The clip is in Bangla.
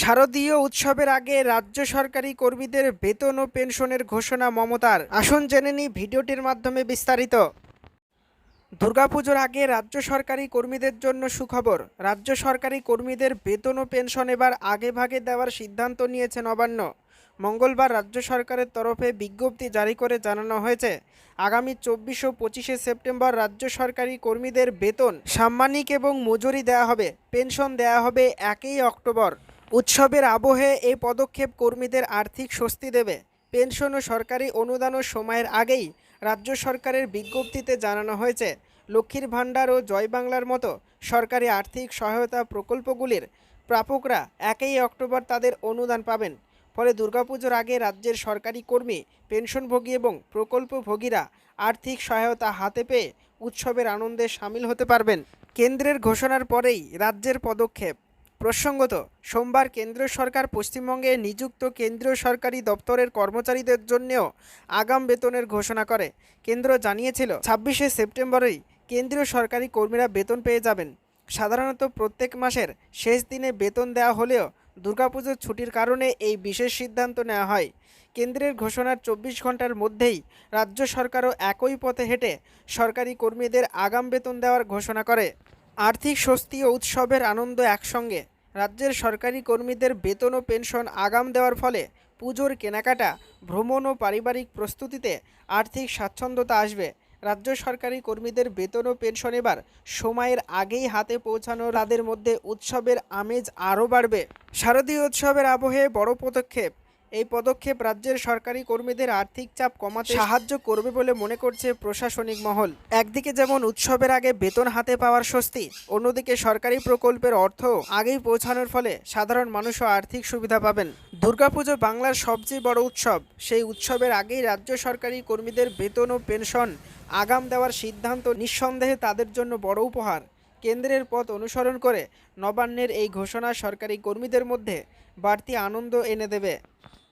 শারদীয় উৎসবের আগে রাজ্য সরকারি কর্মীদের বেতন ও পেনশনের ঘোষণা মমতার। আসুন জেনে নিই ভিডিওটির মাধ্যমে বিস্তারিত। দুর্গাপুজোর আগে রাজ্য সরকারি কর্মীদের জন্য সুখবর। রাজ্য সরকারি কর্মীদের বেতন ও পেনশন এবার আগে ভাগে দেওয়ার সিদ্ধান্ত নিয়েছে নবান্ন। মঙ্গলবার রাজ্য সরকারের তরফে বিজ্ঞপ্তি জারি করে জানানো হয়েছে, আগামী চব্বিশ ও পঁচিশে সেপ্টেম্বর রাজ্য সরকারি কর্মীদের বেতন সাম্মানিক এবং মজুরি দেওয়া হবে, পেনশন দেওয়া হবে একই অক্টোবর। উৎসবের আবহে এই পদক্ষেপ কর্মীদের আর্থিক স্বস্তি দেবে। পেনশন ও সরকারি অনুদান সময়ের আগেই রাজ্য সরকারের বিজ্ঞপ্তিতে জানানো হয়েছে, লক্ষ্মীর ভাণ্ডার ও জয় বাংলার মতো সরকারি আর্থিক সহায়তা প্রকল্পগুলির প্রাপকরা একই অক্টোবর তাদের অনুদান পাবেন। ফলে দুর্গাপুজোর আগে রাজ্যের সরকারি কর্মী, পেনশনভোগী এবং প্রকল্পভোগীরা আর্থিক সহায়তা হাতে পেয়ে উৎসবের আনন্দে সামিল হতে পারবেন। কেন্দ্রের ঘোষণার পরেই রাজ্যের পদক্ষেপ প্রসঙ্গত, সোমবার কেন্দ্রীয় সরকার পশ্চিমবঙ্গে নিযুক্ত কেন্দ্রীয় সরকারি দপ্তরের কর্মচারীদের জন্যও আগাম বেতনের ঘোষণা করে। কেন্দ্র জানিয়েছিল, ছাব্বিশে সেপ্টেম্বরেই কেন্দ্রীয় সরকারি কর্মীরা বেতন পেয়ে যাবেন। সাধারণত প্রত্যেক মাসের শেষ দিনে বেতন দেওয়া হলেও দুর্গাপুজোর ছুটির কারণে এই বিশেষ সিদ্ধান্ত নেওয়া হয়। কেন্দ্রের ঘোষণার চব্বিশ ঘণ্টার মধ্যেই রাজ্য সরকারও একই পথে হেঁটে সরকারি কর্মীদের আগাম বেতন দেওয়ার ঘোষণা করে। আর্থিক স্বস্তি ও উৎসবের আনন্দ একসঙ্গে। রাজ্যের সরকারি কর্মীদের বেতন ও পেনশন আগাম দেওয়ার ফলে পুজোর কেনাকাটা, ভ্রমণ ও পারিবারিক প্রস্তুতিতে আর্থিক স্বাচ্ছন্দ্যতা আসবে। রাজ্য সরকারি কর্মীদের বেতন ও পেনশন এবার সময়ের আগেই হাতে পৌঁছানো তাদের মধ্যে উৎসবের আমেজ আরও বাড়বে। শারদীয় উৎসবের আবহে বড় পদক্ষেপ এই পদক্ষেপ রাজ্যের সরকারি কর্মীদের আর্থিক চাপ কমাতে সাহায্য করবে বলে মনে করছে প্রশাসনিক মহল। একদিকে যেমন উৎসবের আগে বেতন হাতে পাওয়ার স্বস্তি, অন্যদিকে সরকারি প্রকল্পের অর্থ আগেই পৌঁছানোর ফলে সাধারণ মানুষও আর্থিক সুবিধা পাবেন। দুর্গাপুজো বাংলার সবচেয়ে বড় উৎসব। সেই উৎসবের আগেই রাজ্য সরকারি কর্মীদের বেতন ও পেনশন আগাম দেওয়ার সিদ্ধান্ত নিঃসন্দেহে তাদের জন্য বড় উপহার। কেন্দ্রের পথ অনুসরণ করে নবান্নের এই ঘোষণা সরকারি কর্মীদের মধ্যে বাড়তি আনন্দ এনে দেবে।